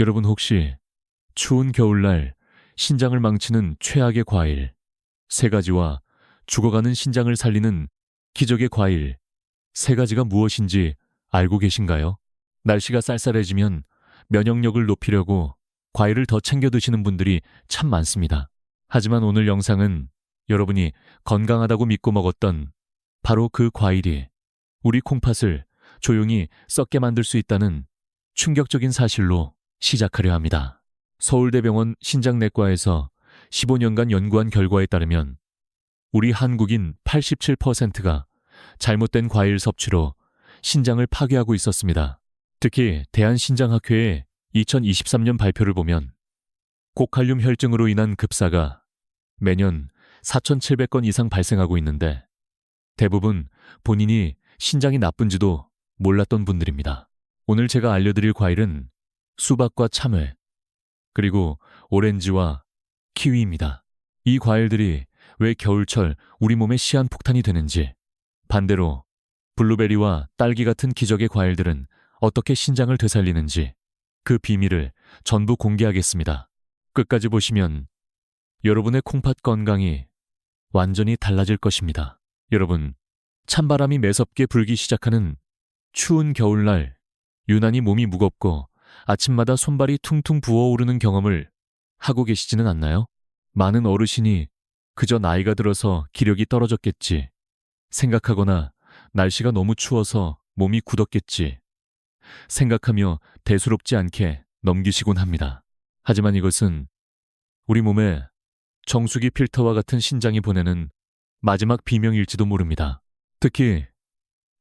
여러분 혹시 추운 겨울날 신장을 망치는 최악의 과일, 세 가지와 죽어가는 신장을 살리는 기적의 과일, 세 가지가 무엇인지 알고 계신가요? 날씨가 쌀쌀해지면 면역력을 높이려고 과일을 더 챙겨 드시는 분들이 참 많습니다. 하지만 오늘 영상은 여러분이 건강하다고 믿고 먹었던 바로 그 과일이 우리 콩팥을 조용히 썩게 만들 수 있다는 충격적인 사실로 시작하려 합니다. 서울대병원 신장내과에서 15년간 연구한 결과에 따르면 우리 한국인 87%가 잘못된 과일 섭취로 신장을 파괴하고 있었습니다. 특히 대한신장학회의 2023년 발표를 보면 고칼륨 혈증으로 인한 급사가 매년 4,700건 이상 발생하고 있는데 대부분 본인이 신장이 나쁜지도 몰랐던 분들입니다. 오늘 제가 알려드릴 과일은 수박과 참외, 그리고 오렌지와 키위입니다. 이 과일들이 왜 겨울철 우리 몸에 시한폭탄이 되는지, 반대로 블루베리와 딸기 같은 기적의 과일들은 어떻게 신장을 되살리는지 그 비밀을 전부 공개하겠습니다. 끝까지 보시면 여러분의 콩팥 건강이 완전히 달라질 것입니다. 여러분, 찬바람이 매섭게 불기 시작하는 추운 겨울날 유난히 몸이 무겁고 아침마다 손발이 퉁퉁 부어오르는 경험을 하고 계시지는 않나요? 많은 어르신이 그저 나이가 들어서 기력이 떨어졌겠지 생각하거나 날씨가 너무 추워서 몸이 굳었겠지 생각하며 대수롭지 않게 넘기시곤 합니다. 하지만 이것은 우리 몸에 정수기 필터와 같은 신장이 보내는 마지막 비명일지도 모릅니다. 특히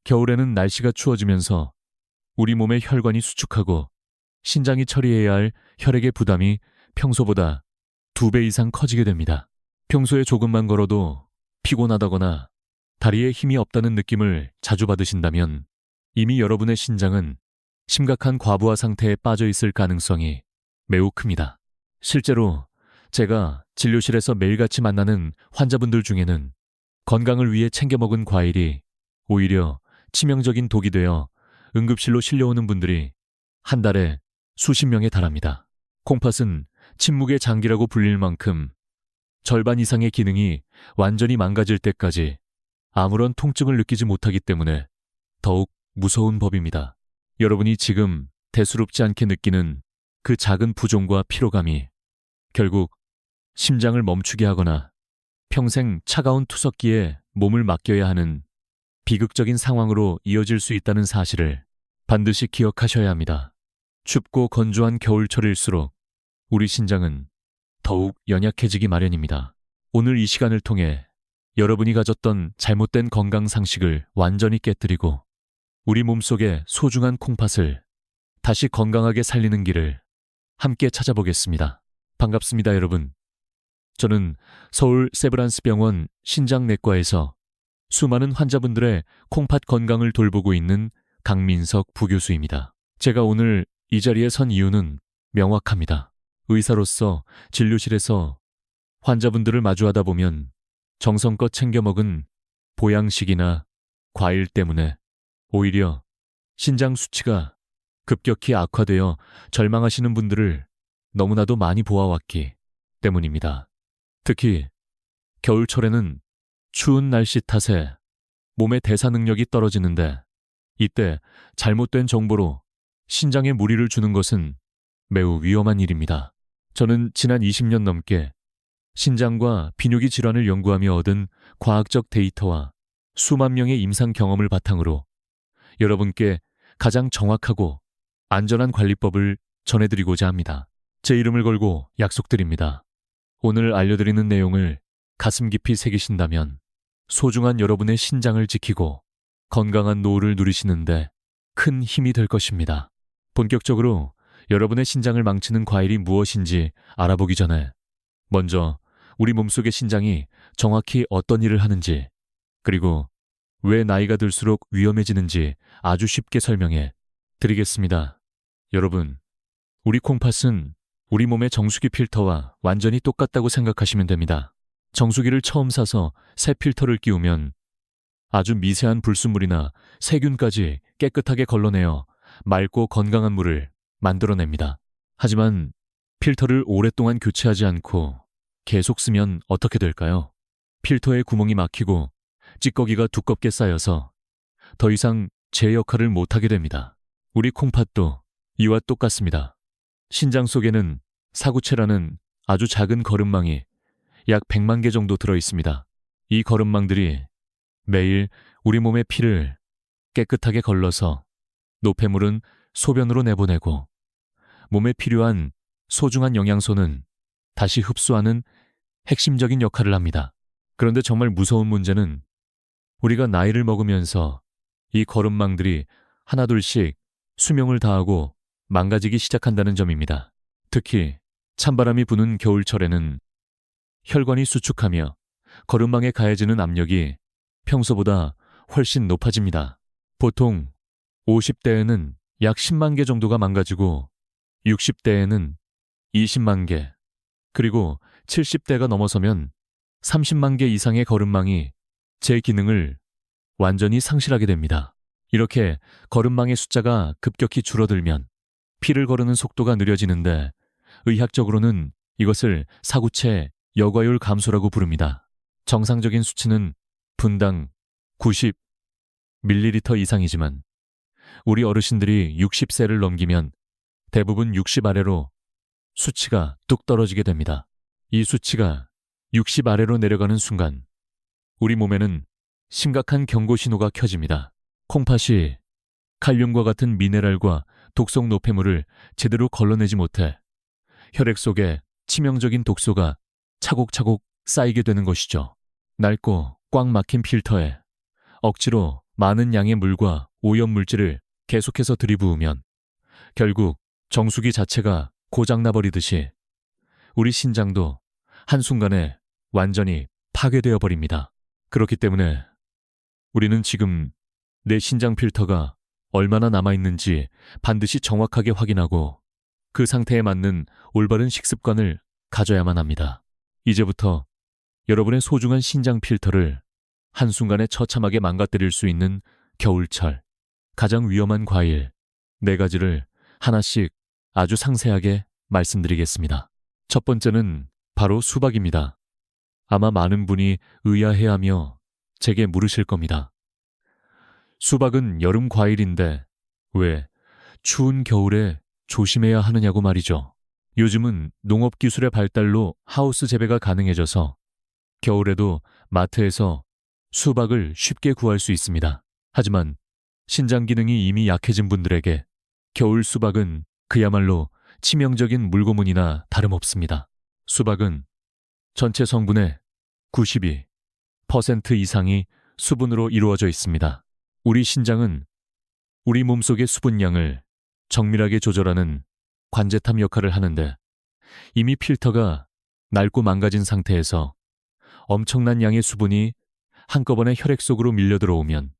겨울에는 날씨가 추워지면서 우리 몸의 혈관이 수축하고 신장이 처리해야 할 혈액의 부담이 평소보다 두 배 이상 커지게 됩니다. 평소에 조금만 걸어도 피곤하다거나 다리에 힘이 없다는 느낌을 자주 받으신다면 이미 여러분의 신장은 심각한 과부하 상태에 빠져 있을 가능성이 매우 큽니다. 실제로 제가 진료실에서 매일같이 만나는 환자분들 중에는 건강을 위해 챙겨 먹은 과일이 오히려 치명적인 독이 되어 응급실로 실려오는 분들이 한 달에 수십 명에 달합니다. 콩팥은 침묵의 장기라고 불릴 만큼 절반 이상의 기능이 완전히 망가질 때까지 아무런 통증을 느끼지 못하기 때문에 더욱 무서운 법입니다. 여러분이 지금 대수롭지 않게 느끼는 그 작은 부종과 피로감이 결국 심장을 멈추게 하거나 평생 차가운 투석기에 몸을 맡겨야 하는 비극적인 상황으로 이어질 수 있다는 사실을 반드시 기억하셔야 합니다. 춥고 건조한 겨울철일수록 우리 신장은 더욱 연약해지기 마련입니다. 오늘 이 시간을 통해 여러분이 가졌던 잘못된 건강 상식을 완전히 깨뜨리고 우리 몸속의 소중한 콩팥을 다시 건강하게 살리는 길을 함께 찾아보겠습니다. 반갑습니다, 여러분. 저는 서울 세브란스 병원 신장내과에서 수많은 환자분들의 콩팥 건강을 돌보고 있는 강민석 부교수입니다. 제가 오늘 이 자리에 선 이유는 명확합니다. 의사로서 진료실에서 환자분들을 마주하다 보면 정성껏 챙겨 먹은 보양식이나 과일 때문에 오히려 신장 수치가 급격히 악화되어 절망하시는 분들을 너무나도 많이 보아왔기 때문입니다. 특히 겨울철에는 추운 날씨 탓에 몸의 대사 능력이 떨어지는데 이때 잘못된 정보로 신장에 무리를 주는 것은 매우 위험한 일입니다. 저는 지난 20년 넘게 신장과 비뇨기 질환을 연구하며 얻은 과학적 데이터와 수만 명의 임상 경험을 바탕으로 여러분께 가장 정확하고 안전한 관리법을 전해드리고자 합니다. 제 이름을 걸고 약속드립니다. 오늘 알려드리는 내용을 가슴 깊이 새기신다면 소중한 여러분의 신장을 지키고 건강한 노후를 누리시는데 큰 힘이 될 것입니다. 본격적으로 여러분의 신장을 망치는 과일이 무엇인지 알아보기 전에 먼저 우리 몸속의 신장이 정확히 어떤 일을 하는지 그리고 왜 나이가 들수록 위험해지는지 아주 쉽게 설명해 드리겠습니다. 여러분, 우리 콩팥은 우리 몸의 정수기 필터와 완전히 똑같다고 생각하시면 됩니다. 정수기를 처음 사서 새 필터를 끼우면 아주 미세한 불순물이나 세균까지 깨끗하게 걸러내어 맑고 건강한 물을 만들어냅니다. 하지만 필터를 오랫동안 교체하지 않고 계속 쓰면 어떻게 될까요? 필터에 구멍이 막히고 찌꺼기가 두껍게 쌓여서 더 이상 제 역할을 못하게 됩니다. 우리 콩팥도 이와 똑같습니다. 신장 속에는 사구체라는 아주 작은 거름망이 약 100만 개 정도 들어 있습니다. 이 거름망들이 매일 우리 몸의 피를 깨끗하게 걸러서 노폐물은 소변으로 내보내고 몸에 필요한 소중한 영양소는 다시 흡수하는 핵심적인 역할을 합니다. 그런데 정말 무서운 문제는 우리가 나이를 먹으면서 이 거름망들이 하나둘씩 수명을 다하고 망가지기 시작한다는 점입니다. 특히 찬바람이 부는 겨울철에는 혈관이 수축하며 거름망에 가해지는 압력이 평소보다 훨씬 높아집니다. 보통 50대에는 약 10만 개 정도가 망가지고 60대에는 20만 개, 그리고 70대가 넘어서면 30만 개 이상의 거름망이 제 기능을 완전히 상실하게 됩니다. 이렇게 거름망의 숫자가 급격히 줄어들면 피를 거르는 속도가 느려지는데 의학적으로는 이것을 사구체 여과율 감소라고 부릅니다. 정상적인 수치는 분당 90 밀리리터 이상이지만 우리 어르신들이 60세를 넘기면 대부분 60 아래로 수치가 뚝 떨어지게 됩니다. 이 수치가 60 아래로 내려가는 순간 우리 몸에는 심각한 경고 신호가 켜집니다. 콩팥이 칼륨과 같은 미네랄과 독성 노폐물을 제대로 걸러내지 못해 혈액 속에 치명적인 독소가 차곡차곡 쌓이게 되는 것이죠. 낡고 꽉 막힌 필터에 억지로 많은 양의 물과 오염 물질을 계속해서 들이부으면 결국 정수기 자체가 고장나버리듯이 우리 신장도 한순간에 완전히 파괴되어 버립니다. 그렇기 때문에 우리는 지금 내 신장 필터가 얼마나 남아있는지 반드시 정확하게 확인하고 그 상태에 맞는 올바른 식습관을 가져야만 합니다. 이제부터 여러분의 소중한 신장 필터를 한순간에 처참하게 망가뜨릴 수 있는 겨울철 가장 위험한 과일 네 가지를 하나씩 아주 상세하게 말씀드리겠습니다. 첫 번째는 바로 수박입니다. 아마 많은 분이 의아해하며 제게 물으실 겁니다. 수박은 여름 과일인데 왜 추운 겨울에 조심해야 하느냐고 말이죠. 요즘은 농업 기술의 발달로 하우스 재배가 가능해져서 겨울에도 마트에서 수박을 쉽게 구할 수 있습니다. 하지만 신장 기능이 이미 약해진 분들에게 겨울 수박은 그야말로 치명적인 물고문이나 다름없습니다. 수박은 전체 성분의 92% 이상이 수분으로 이루어져 있습니다. 우리 신장은 우리 몸속의 수분량을 정밀하게 조절하는 관제탑 역할을 하는데 이미 필터가 낡고 망가진 상태에서 엄청난 양의 수분이 한꺼번에 혈액 속으로 밀려 들어오면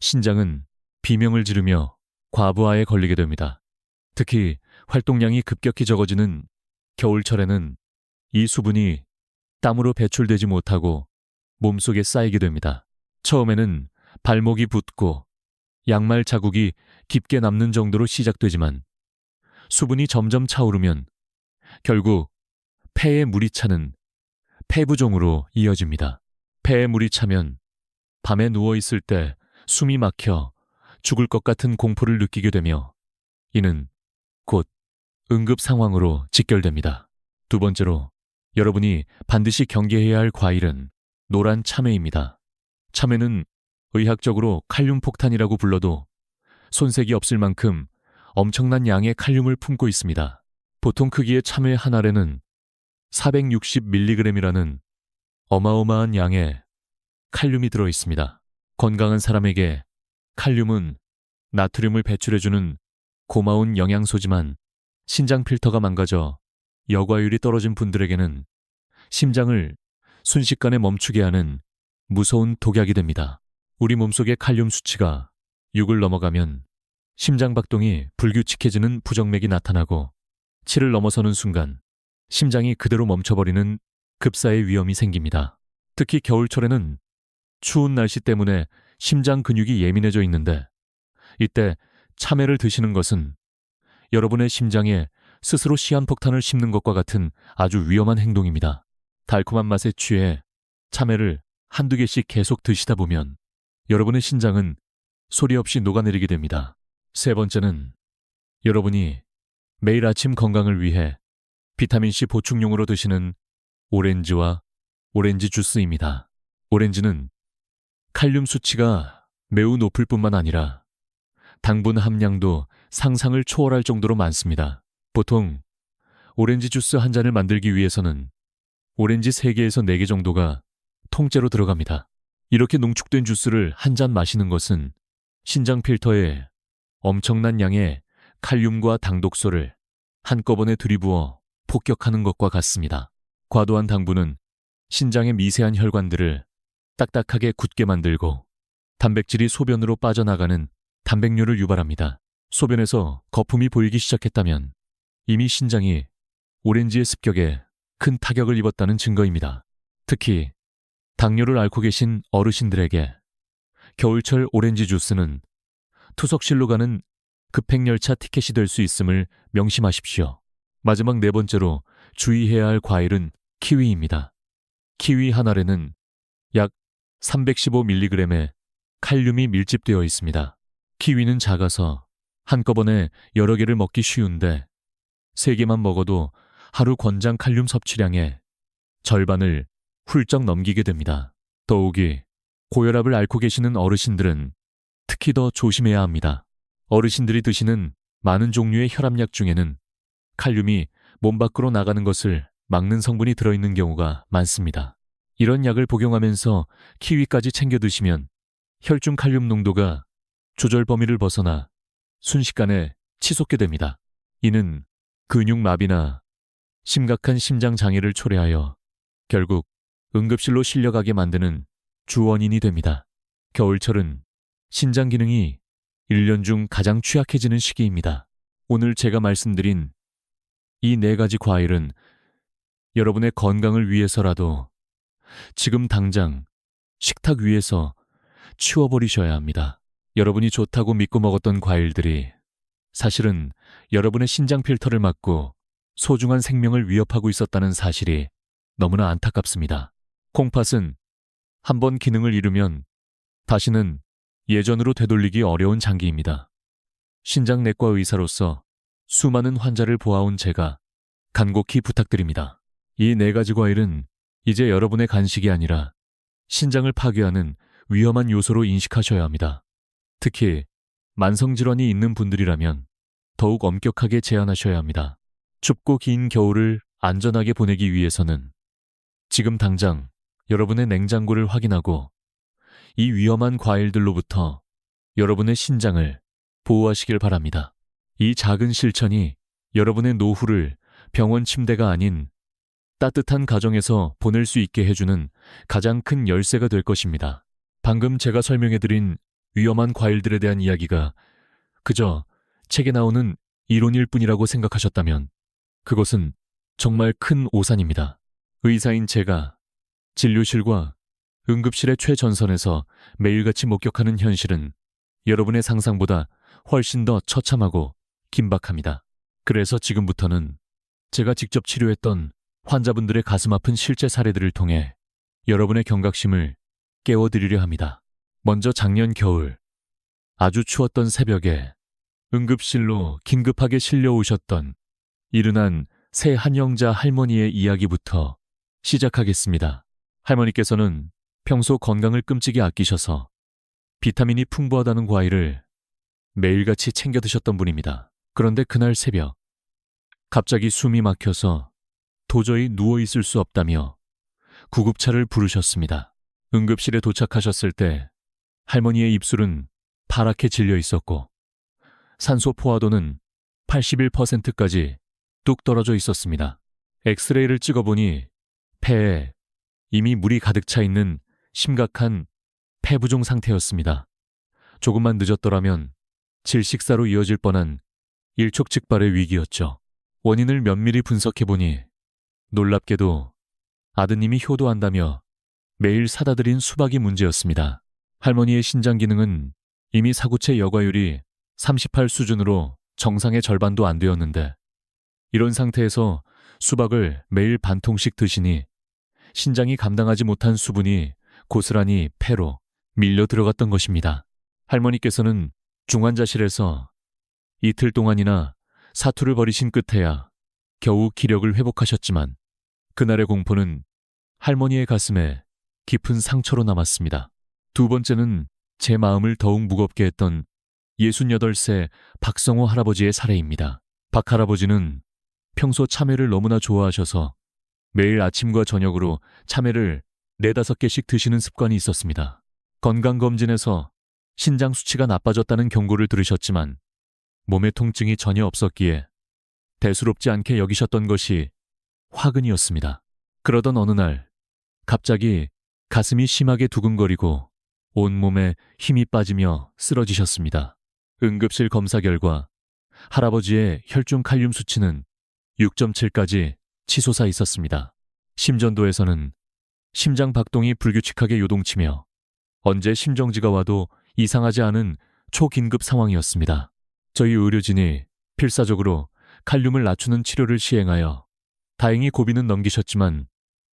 신장은 비명을 지르며 과부하에 걸리게 됩니다. 특히 활동량이 급격히 적어지는 겨울철에는 이 수분이 땀으로 배출되지 못하고 몸속에 쌓이게 됩니다. 처음에는 발목이 붓고 양말 자국이 깊게 남는 정도로 시작되지만 수분이 점점 차오르면 결국 폐에 물이 차는 폐부종으로 이어집니다. 폐에 물이 차면 밤에 누워 있을 때 숨이 막혀 죽을 것 같은 공포를 느끼게 되며 이는 곧 응급 상황으로 직결됩니다. 두 번째로 여러분이 반드시 경계해야 할 과일은 노란 참외입니다. 참외는 의학적으로 칼륨 폭탄이라고 불러도 손색이 없을 만큼 엄청난 양의 칼륨을 품고 있습니다. 보통 크기의 참외 한 알에는 460mg이라는 어마어마한 양의 칼륨이 들어 있습니다. 건강한 사람에게 칼륨은 나트륨을 배출해주는 고마운 영양소지만 신장 필터가 망가져 여과율이 떨어진 분들에게는 심장을 순식간에 멈추게 하는 무서운 독약이 됩니다. 우리 몸속의 칼륨 수치가 6을 넘어가면 심장 박동이 불규칙해지는 부정맥이 나타나고 7을 넘어서는 순간 심장이 그대로 멈춰버리는 급사의 위험이 생깁니다. 특히 겨울철에는 추운 날씨 때문에 심장 근육이 예민해져 있는데 이때 참외를 드시는 것은 여러분의 심장에 스스로 시한폭탄을 씹는 것과 같은 아주 위험한 행동입니다. 달콤한 맛에 취해 참외를 한두 개씩 계속 드시다 보면 여러분의 신장은 소리 없이 녹아내리게 됩니다. 세 번째는 여러분이 매일 아침 건강을 위해 비타민C 보충용으로 드시는 오렌지와 오렌지 주스입니다. 오렌지는 칼륨 수치가 매우 높을 뿐만 아니라 당분 함량도 상상을 초월할 정도로 많습니다. 보통 오렌지 주스 한 잔을 만들기 위해서는 오렌지 3개에서 4개 정도가 통째로 들어갑니다. 이렇게 농축된 주스를 한 잔 마시는 것은 신장 필터에 엄청난 양의 칼륨과 당독소를 한꺼번에 들이부어 폭격하는 것과 같습니다. 과도한 당분은 신장의 미세한 혈관들을 딱딱하게 굳게 만들고 단백질이 소변으로 빠져나가는 단백뇨를 유발합니다. 소변에서 거품이 보이기 시작했다면 이미 신장이 오렌지의 습격에 큰 타격을 입었다는 증거입니다. 특히 당뇨를 앓고 계신 어르신들에게 겨울철 오렌지 주스는 투석실로 가는 급행열차 티켓이 될 수 있음을 명심하십시오. 마지막 네 번째로 주의해야 할 과일은 키위입니다. 키위 한 알에는 약 315mg의 칼륨이 밀집되어 있습니다. 키위는 작아서 한꺼번에 여러 개를 먹기 쉬운데 세 개만 먹어도 하루 권장 칼륨 섭취량의 절반을 훌쩍 넘기게 됩니다. 더욱이 고혈압을 앓고 계시는 어르신들은 특히 더 조심해야 합니다. 어르신들이 드시는 많은 종류의 혈압약 중에는 칼륨이 몸 밖으로 나가는 것을 막는 성분이 들어있는 경우가 많습니다. 이런 약을 복용하면서 키위까지 챙겨 드시면 혈중 칼륨 농도가 조절 범위를 벗어나 순식간에 치솟게 됩니다. 이는 근육마비나 심각한 심장 장애를 초래하여 결국 응급실로 실려가게 만드는 주원인이 됩니다. 겨울철은 신장 기능이 1년 중 가장 취약해지는 시기입니다. 오늘 제가 말씀드린 이 네 가지 과일은 여러분의 건강을 위해서라도 지금 당장 식탁 위에서 치워버리셔야 합니다. 여러분이 좋다고 믿고 먹었던 과일들이 사실은 여러분의 신장 필터를 막고 소중한 생명을 위협하고 있었다는 사실이 너무나 안타깝습니다. 콩팥은 한 번 기능을 잃으면 다시는 예전으로 되돌리기 어려운 장기입니다. 신장 내과 의사로서 수많은 환자를 보아온 제가 간곡히 부탁드립니다. 이 네 가지 과일은 이제 여러분의 간식이 아니라 신장을 파괴하는 위험한 요소로 인식하셔야 합니다. 특히 만성질환이 있는 분들이라면 더욱 엄격하게 제한하셔야 합니다. 춥고 긴 겨울을 안전하게 보내기 위해서는 지금 당장 여러분의 냉장고를 확인하고 이 위험한 과일들로부터 여러분의 신장을 보호하시길 바랍니다. 이 작은 실천이 여러분의 노후를 병원 침대가 아닌 따뜻한 가정에서 보낼 수 있게 해주는 가장 큰 열쇠가 될 것입니다. 방금 제가 설명해드린 위험한 과일들에 대한 이야기가 그저 책에 나오는 이론일 뿐이라고 생각하셨다면 그것은 정말 큰 오산입니다. 의사인 제가 진료실과 응급실의 최전선에서 매일같이 목격하는 현실은 여러분의 상상보다 훨씬 더 처참하고 긴박합니다. 그래서 지금부터는 제가 직접 치료했던 환자분들의 가슴 아픈 실제 사례들을 통해 여러분의 경각심을 깨워드리려 합니다. 먼저 작년 겨울 아주 추웠던 새벽에 응급실로 긴급하게 실려오셨던 이른한 새 한영자 할머니의 이야기부터 시작하겠습니다. 할머니께서는 평소 건강을 끔찍이 아끼셔서 비타민이 풍부하다는 과일을 매일같이 챙겨 드셨던 분입니다. 그런데 그날 새벽 갑자기 숨이 막혀서 도저히 누워 있을 수 없다며 구급차를 부르셨습니다. 응급실에 도착하셨을 때 할머니의 입술은 파랗게 질려 있었고 산소 포화도는 81%까지 뚝 떨어져 있었습니다. 엑스레이를 찍어보니 폐에 이미 물이 가득 차 있는 심각한 폐부종 상태였습니다. 조금만 늦었더라면 질식사로 이어질 뻔한 일촉즉발의 위기였죠. 원인을 면밀히 분석해보니 놀랍게도 아드님이 효도한다며 매일 사다 드린 수박이 문제였습니다. 할머니의 신장 기능은 이미 사구체 여과율이 38 수준으로 정상의 절반도 안 되었는데 이런 상태에서 수박을 매일 반 통씩 드시니 신장이 감당하지 못한 수분이 고스란히 폐로 밀려 들어갔던 것입니다. 할머니께서는 중환자실에서 이틀 동안이나 사투를 벌이신 끝에야 겨우 기력을 회복하셨지만 그날의 공포는 할머니의 가슴에 깊은 상처로 남았습니다. 두 번째는 제 마음을 더욱 무겁게 했던 68세 박성호 할아버지의 사례입니다. 박 할아버지는 평소 참외를 너무나 좋아하셔서 매일 아침과 저녁으로 참외를 네다섯 개씩 드시는 습관이 있었습니다. 건강검진에서 신장 수치가 나빠졌다는 경고를 들으셨지만 몸에 통증이 전혀 없었기에 대수롭지 않게 여기셨던 것이 화근이었습니다. 그러던 어느 날 갑자기 가슴이 심하게 두근거리고 온몸에 힘이 빠지며 쓰러지셨습니다. 응급실 검사 결과 할아버지의 혈중 칼륨 수치는 6.7까지 치솟아 있었습니다. 심전도에서는 심장 박동이 불규칙하게 요동치며 언제 심정지가 와도 이상하지 않은 초긴급 상황이었습니다. 저희 의료진이 필사적으로 칼륨을 낮추는 치료를 시행하여 다행히 고비는 넘기셨지만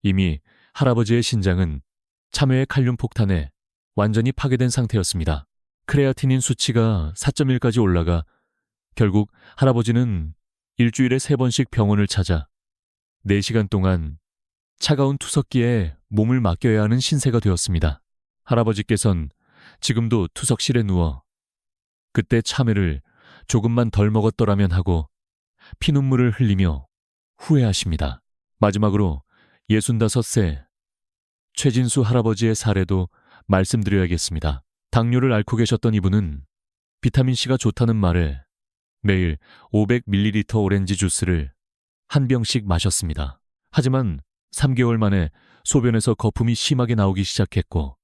이미 할아버지의 신장은 참외의 칼륨 폭탄에 완전히 파괴된 상태였습니다. 크레아티닌 수치가 4.1까지 올라가 결국 할아버지는 일주일에 세 번씩 병원을 찾아 4시간 동안 차가운 투석기에 몸을 맡겨야 하는 신세가 되었습니다. 할아버지께선 지금도 투석실에 누워 그때 참외를 조금만 덜 먹었더라면 하고 피눈물을 흘리며 후회하십니다. 마지막으로 65세 최진수 할아버지의 사례도 말씀드려야겠습니다. 당뇨를 앓고 계셨던 이분은 비타민C가 좋다는 말에 매일 500ml 오렌지 주스를 한 병씩 마셨습니다. 하지만 3개월 만에 소변에서 거품이 심하게 나오기 시작했고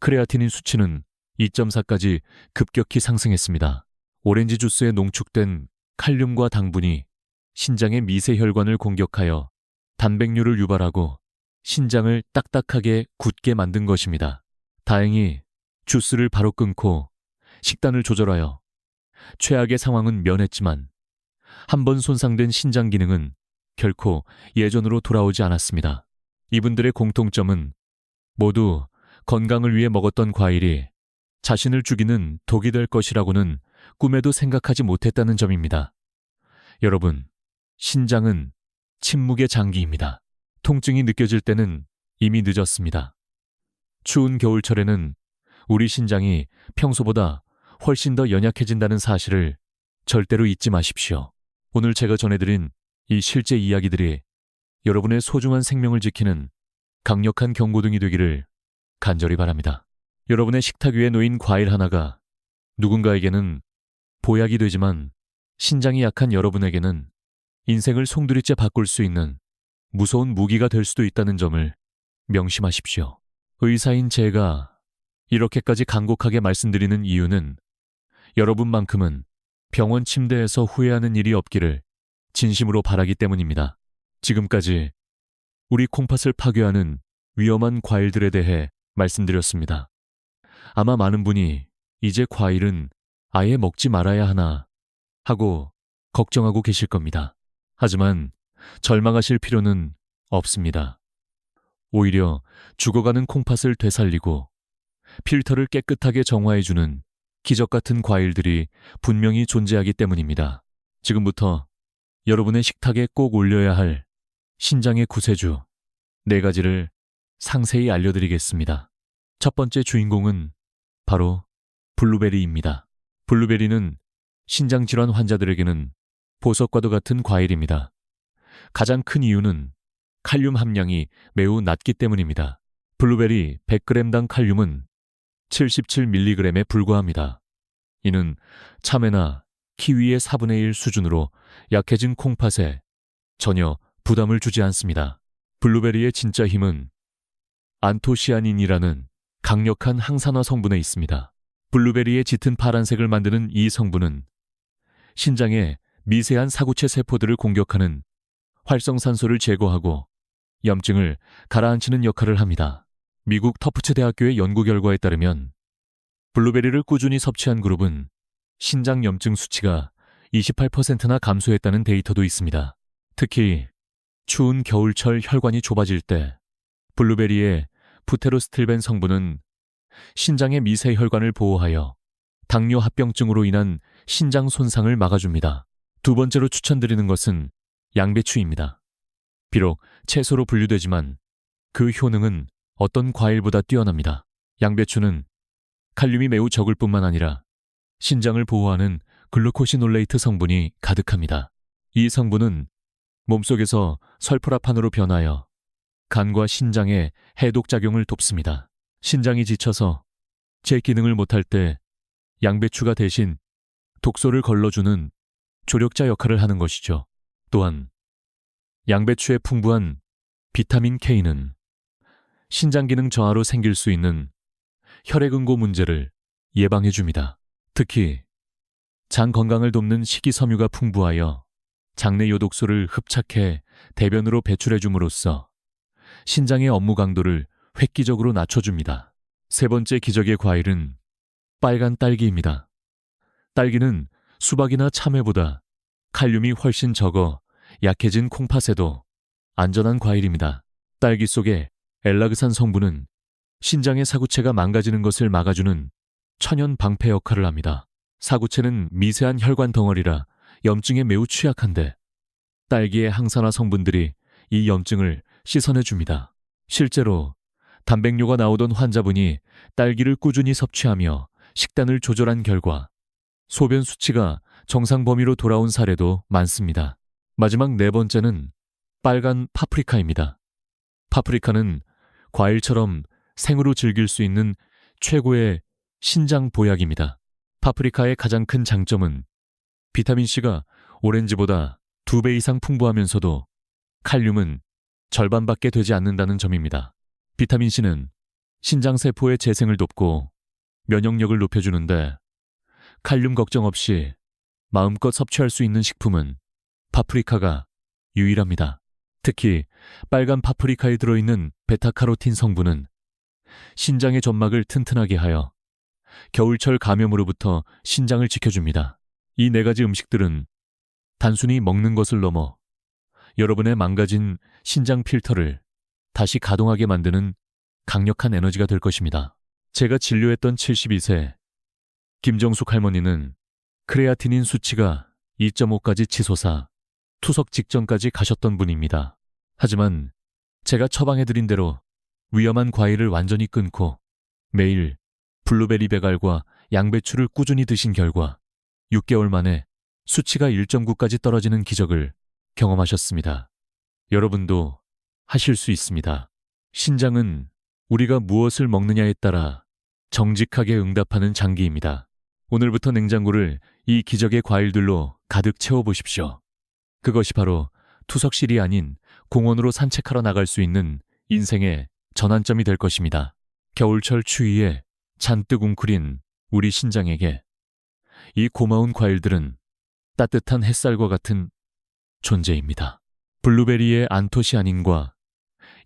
크레아티닌 수치는 2.4까지 급격히 상승했습니다. 오렌지 주스에 농축된 칼륨과 당분이 신장의 미세 혈관을 공격하여 단백뇨를 유발하고 신장을 딱딱하게 굳게 만든 것입니다. 다행히 주스를 바로 끊고 식단을 조절하여 최악의 상황은 면했지만 한 번 손상된 신장 기능은 결코 예전으로 돌아오지 않았습니다. 이분들의 공통점은 모두 건강을 위해 먹었던 과일이 자신을 죽이는 독이 될 것이라고는 꿈에도 생각하지 못했다는 점입니다. 여러분, 신장은 침묵의 장기입니다. 통증이 느껴질 때는 이미 늦었습니다. 추운 겨울철에는 우리 신장이 평소보다 훨씬 더 연약해진다는 사실을 절대로 잊지 마십시오. 오늘 제가 전해드린 이 실제 이야기들이 여러분의 소중한 생명을 지키는 강력한 경고등이 되기를 간절히 바랍니다. 여러분의 식탁 위에 놓인 과일 하나가 누군가에게는 보약이 되지만 신장이 약한 여러분에게는 인생을 송두리째 바꿀 수 있는 무서운 무기가 될 수도 있다는 점을 명심하십시오. 의사인 제가 이렇게까지 간곡하게 말씀드리는 이유는 여러분만큼은 병원 침대에서 후회하는 일이 없기를 진심으로 바라기 때문입니다. 지금까지 우리 콩팥을 파괴하는 위험한 과일들에 대해 말씀드렸습니다. 아마 많은 분이 이제 과일은 아예 먹지 말아야 하나 하고 걱정하고 계실 겁니다. 하지만 절망하실 필요는 없습니다. 오히려 죽어가는 콩팥을 되살리고 필터를 깨끗하게 정화해주는 기적 같은 과일들이 분명히 존재하기 때문입니다. 지금부터 여러분의 식탁에 꼭 올려야 할 신장의 구세주 네 가지를 상세히 알려드리겠습니다. 첫 번째 주인공은 바로 블루베리입니다. 블루베리는 신장 질환 환자들에게는 보석과도 같은 과일입니다. 가장 큰 이유는 칼륨 함량이 매우 낮기 때문입니다. 블루베리 100g당 칼륨은 77mg에 불과합니다. 이는 참외나 키위의 4분의 1 수준으로 약해진 콩팥에 전혀 부담을 주지 않습니다. 블루베리의 진짜 힘은 안토시아닌이라는 강력한 항산화 성분에 있습니다. 블루베리의 짙은 파란색을 만드는 이 성분은 신장의 미세한 사구체 세포들을 공격하는 활성산소를 제거하고 염증을 가라앉히는 역할을 합니다. 미국 터프츠 대학교의 연구 결과에 따르면 블루베리를 꾸준히 섭취한 그룹은 신장 염증 수치가 28%나 감소했다는 데이터도 있습니다. 특히 추운 겨울철 혈관이 좁아질 때 블루베리의 부테로스틸벤 성분은 신장의 미세 혈관을 보호하여 당뇨 합병증으로 인한 신장 손상을 막아줍니다. 두 번째로 추천드리는 것은 양배추입니다. 비록 채소로 분류되지만 그 효능은 어떤 과일보다 뛰어납니다. 양배추는 칼륨이 매우 적을 뿐만 아니라 신장을 보호하는 글루코시놀레이트 성분이 가득합니다. 이 성분은 몸속에서 설포라판으로 변하여 간과 신장에 해독 작용을 돕습니다. 신장이 지쳐서 제 기능을 못할 때 양배추가 대신 독소를 걸러주는 조력자 역할을 하는 것이죠. 또한 양배추의 풍부한 비타민 K는 신장 기능 저하로 생길 수 있는 혈액응고 문제를 예방해 줍니다. 특히 장 건강을 돕는 식이섬유가 풍부하여 장내 요독소를 흡착해 대변으로 배출해 줌으로써 신장의 업무 강도를 획기적으로 낮춰줍니다. 세 번째 기적의 과일은 빨간 딸기입니다. 딸기는 수박이나 참외보다 칼륨이 훨씬 적어 약해진 콩팥에도 안전한 과일입니다. 딸기 속의 엘라그산 성분은 신장의 사구체가 망가지는 것을 막아주는 천연 방패 역할을 합니다. 사구체는 미세한 혈관 덩어리라 염증에 매우 취약한데 딸기의 항산화 성분들이 이 염증을 씻어내 줍니다. 실제로 단백뇨가 나오던 환자분이 딸기를 꾸준히 섭취하며 식단을 조절한 결과 소변 수치가 정상 범위로 돌아온 사례도 많습니다. 마지막 네 번째는 빨간 파프리카입니다. 파프리카는 과일처럼 생으로 즐길 수 있는 최고의 신장 보약입니다. 파프리카의 가장 큰 장점은 비타민C가 오렌지보다 두 배 이상 풍부하면서도 칼륨은 절반밖에 되지 않는다는 점입니다. 비타민C는 신장세포의 재생을 돕고 면역력을 높여주는데 칼륨 걱정 없이 마음껏 섭취할 수 있는 식품은 파프리카가 유일합니다. 특히 빨간 파프리카에 들어있는 베타카로틴 성분은 신장의 점막을 튼튼하게 하여 겨울철 감염으로부터 신장을 지켜줍니다. 이 네 가지 음식들은 단순히 먹는 것을 넘어 여러분의 망가진 신장 필터를 다시 가동하게 만드는 강력한 에너지가 될 것입니다. 제가 진료했던 72세 김정숙 할머니는 크레아티닌 수치가 2.5까지 치솟아 투석 직전까지 가셨던 분입니다. 하지만 제가 처방해드린 대로 위험한 과일을 완전히 끊고 매일 블루베리 배갈과 양배추를 꾸준히 드신 결과 6개월 만에 수치가 1.9까지 떨어지는 기적을 경험하셨습니다. 여러분도 하실 수 있습니다. 신장은 우리가 무엇을 먹느냐에 따라 정직하게 응답하는 장기입니다. 오늘부터 냉장고를 이 기적의 과일들로 가득 채워보십시오. 그것이 바로 투석실이 아닌 공원으로 산책하러 나갈 수 있는 인생의 전환점이 될 것입니다. 겨울철 추위에 잔뜩 웅크린 우리 신장에게 이 고마운 과일들은 따뜻한 햇살과 같은 존재입니다. 블루베리의 안토시아닌과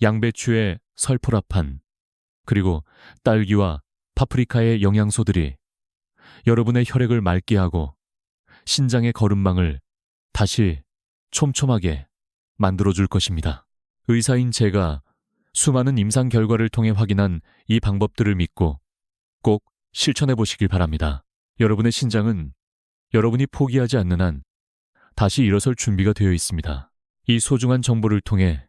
양배추의 설포라판, 그리고 딸기와 파프리카의 영양소들이 여러분의 혈액을 맑게 하고 신장의 거름망을 다시 촘촘하게 만들어줄 것입니다. 의사인 제가 수많은 임상 결과를 통해 확인한 이 방법들을 믿고 꼭 실천해 보시길 바랍니다. 여러분의 신장은 여러분이 포기하지 않는 한 다시 일어설 준비가 되어 있습니다. 이 소중한 정보를 통해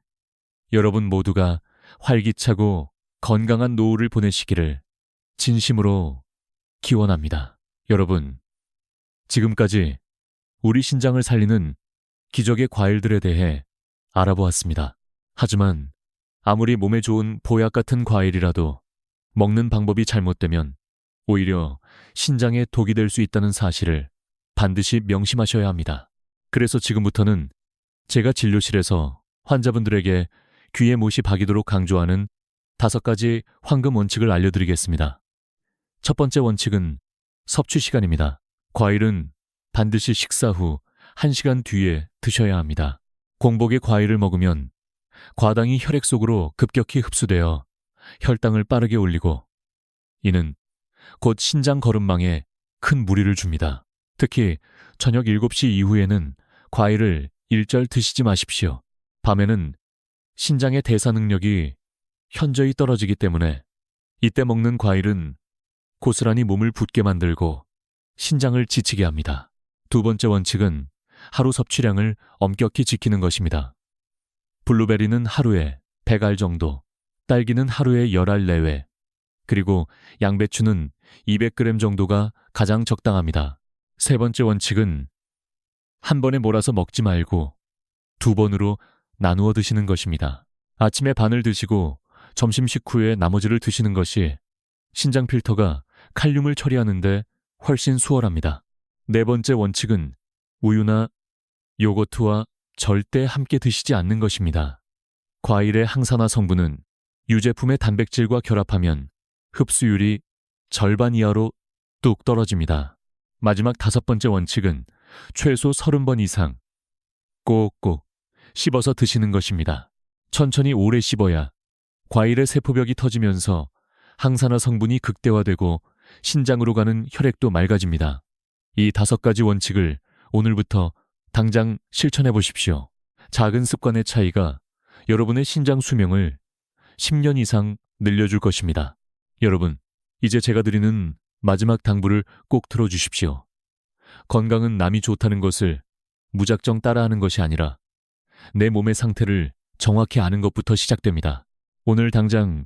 여러분 모두가 활기차고 건강한 노후를 보내시기를 진심으로 기원합니다. 여러분, 지금까지 우리 신장을 살리는 기적의 과일들에 대해 알아보았습니다. 하지만 아무리 몸에 좋은 보약 같은 과일이라도 먹는 방법이 잘못되면 오히려 신장에 독이 될 수 있다는 사실을 반드시 명심하셔야 합니다. 그래서 지금부터는 제가 진료실에서 환자분들에게 귀에 못이 박이도록 강조하는 다섯 가지 황금 원칙을 알려드리겠습니다. 첫 번째 원칙은 섭취 시간입니다. 과일은 반드시 식사 후 1시간 뒤에 드셔야 합니다. 공복에 과일을 먹으면 과당이 혈액 속으로 급격히 흡수되어 혈당을 빠르게 올리고 이는 곧 신장 거름망에 큰 무리를 줍니다. 특히 저녁 7시 이후에는 과일을 일절 드시지 마십시오. 밤에는 신장의 대사 능력이 현저히 떨어지기 때문에 이때 먹는 과일은 고스란히 몸을 붓게 만들고 신장을 지치게 합니다. 두 번째 원칙은 하루 섭취량을 엄격히 지키는 것입니다. 블루베리는 하루에 100알 정도, 딸기는 하루에 10알 내외, 그리고 양배추는 200g 정도가 가장 적당합니다. 세 번째 원칙은 한 번에 몰아서 먹지 말고 두 번으로 나누어 드시는 것입니다. 아침에 반을 드시고 점심 식후에 나머지를 드시는 것이 신장 필터가 칼륨을 처리하는데 훨씬 수월합니다. 네 번째 원칙은 우유나 요거트와 절대 함께 드시지 않는 것입니다. 과일의 항산화 성분은 유제품의 단백질과 결합하면 흡수율이 절반 이하로 뚝 떨어집니다. 마지막 다섯 번째 원칙은 최소 30번 이상 꼭꼭 씹어서 드시는 것입니다. 천천히 오래 씹어야 과일의 세포벽이 터지면서 항산화 성분이 극대화되고 신장으로 가는 혈액도 맑아집니다. 이 다섯 가지 원칙을 오늘부터 당장 실천해 보십시오. 작은 습관의 차이가 여러분의 신장 수명을 10년 이상 늘려줄 것입니다. 여러분, 이제 제가 드리는 마지막 당부를 꼭 들어주십시오. 건강은 남이 좋다는 것을 무작정 따라하는 것이 아니라 내 몸의 상태를 정확히 아는 것부터 시작됩니다. 오늘 당장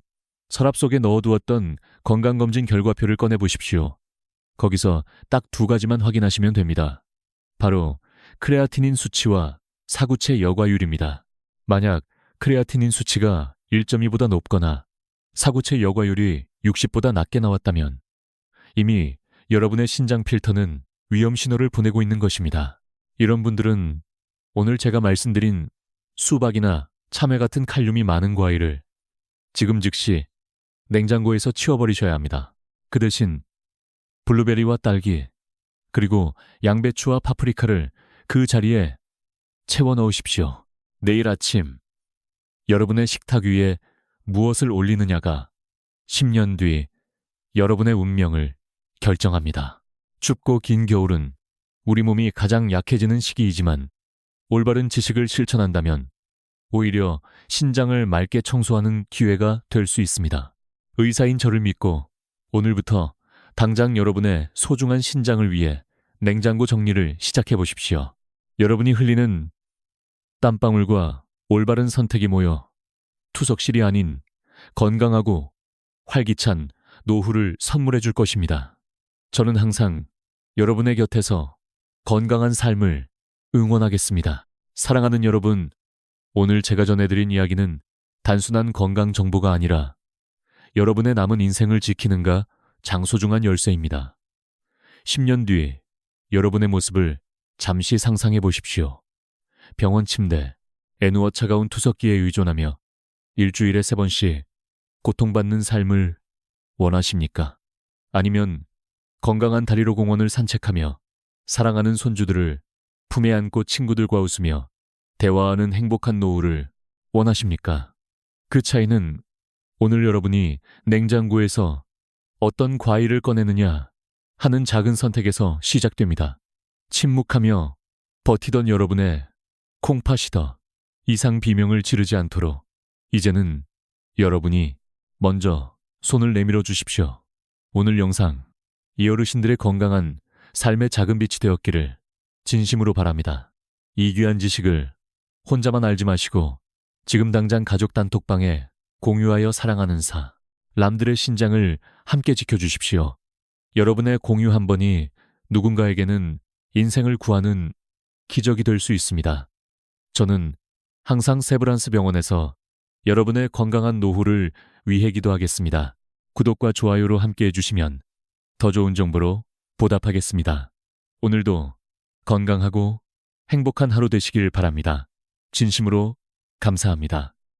서랍 속에 넣어두었던 건강검진 결과표를 꺼내 보십시오. 거기서 딱 두 가지만 확인하시면 됩니다. 바로 크레아티닌 수치와 사구체 여과율입니다. 만약 크레아티닌 수치가 1.2보다 높거나 사구체 여과율이 60보다 낮게 나왔다면 이미 여러분의 신장 필터는 위험 신호를 보내고 있는 것입니다. 이런 분들은 오늘 제가 말씀드린 수박이나 참외 같은 칼륨이 많은 과일을 지금 즉시 냉장고에서 치워버리셔야 합니다. 그 대신 블루베리와 딸기, 그리고 양배추와 파프리카를 그 자리에 채워 넣으십시오. 내일 아침 여러분의 식탁 위에 무엇을 올리느냐가 10년 뒤 여러분의 운명을 결정합니다. 춥고 긴 겨울은 우리 몸이 가장 약해지는 시기이지만 올바른 지식을 실천한다면 오히려 신장을 맑게 청소하는 기회가 될 수 있습니다. 의사인 저를 믿고 오늘부터 당장 여러분의 소중한 신장을 위해 냉장고 정리를 시작해 보십시오. 여러분이 흘리는 땀방울과 올바른 선택이 모여 투석실이 아닌 건강하고 활기찬 노후를 선물해 줄 것입니다. 저는 항상 여러분의 곁에서 건강한 삶을 응원하겠습니다. 사랑하는 여러분, 오늘 제가 전해드린 이야기는 단순한 건강 정보가 아니라 여러분의 남은 인생을 지키는가 장소중한 열쇠입니다. 10년 뒤 여러분의 모습을 잠시 상상해 보십시오. 병원 침대, 애누어 차가운 투석기에 의존하며 일주일에 세 번씩 고통받는 삶을 원하십니까? 아니면 건강한 다리로 공원을 산책하며 사랑하는 손주들을 품에 안고 친구들과 웃으며 대화하는 행복한 노후를 원하십니까? 그 차이는 오늘 여러분이 냉장고에서 어떤 과일을 꺼내느냐 하는 작은 선택에서 시작됩니다. 침묵하며 버티던 여러분의 콩팥이더 이상 비명을 지르지 않도록 이제는 여러분이 먼저 손을 내밀어 주십시오. 오늘 영상 이 어르신들의 건강한 삶의 작은 빛이 되었기를 진심으로 바랍니다. 이 귀한 지식을 혼자만 알지 마시고 지금 당장 가족 단톡방에 공유하여 사랑하는 사 람들의 신장을 함께 지켜주십시오. 여러분의 공유 한 번이 누군가에게는 인생을 구하는 기적이 될 수 있습니다. 저는 항상 세브란스 병원에서 여러분의 건강한 노후를 위해 기도하겠습니다. 구독과 좋아요로 함께 해주시면 더 좋은 정보로 보답하겠습니다. 오늘도 건강하고 행복한 하루 되시길 바랍니다. 진심으로 감사합니다.